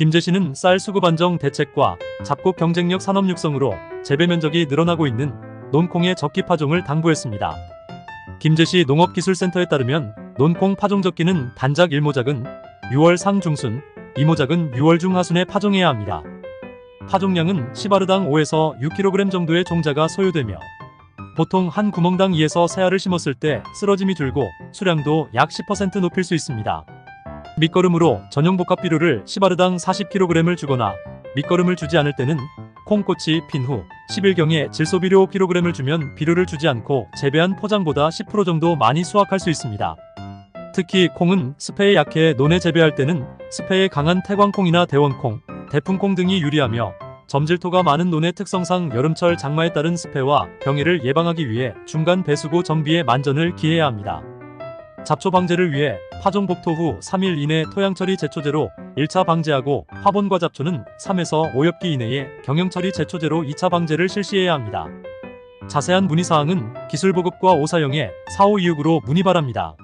김제시는 쌀 수급 안정 대책과 잡곡 경쟁력 산업 육성으로 재배 면적이 늘어나고 있는 논콩의 적기 파종을 당부했습니다. 김제시 농업기술센터에 따르면 논콩 파종 적기는 단작 1모작은 6월 상중순, 2모작은 6월 중하순에 파종해야 합니다. 파종량은 시바르당 5에서 6kg 정도의 종자가 소요되며 보통 한 구멍당 2에서 3알을 심었을 때 쓰러짐이 줄고 수량도 약 10% 높일 수 있습니다. 밑거름으로 전용 복합 비료를 시바르당 40kg을 주거나 밑거름을 주지 않을 때는 콩꽃이 핀 후 10일경에 질소비료 5kg을 주면 비료를 주지 않고 재배한 포장보다 10% 정도 많이 수확할 수 있습니다. 특히 콩은 습해에 약해 논에 재배할 때는 습해에 강한 태광콩이나 대원콩, 대풍콩 등이 유리하며 점질토가 많은 논의 특성상 여름철 장마에 따른 습해와 병해를 예방하기 위해 중간 배수구 정비에 만전을 기해야 합니다. 잡초 방제를 위해 파종 복토 후 3일 이내 토양 처리 제초제로 1차 방제하고 화분과 잡초는 3에서 5엽기 이내에 경영 처리 제초제로 2차 방제를 실시해야 합니다. 자세한 문의 사항은 기술보급과 오사영에 4526으로 문의 바랍니다.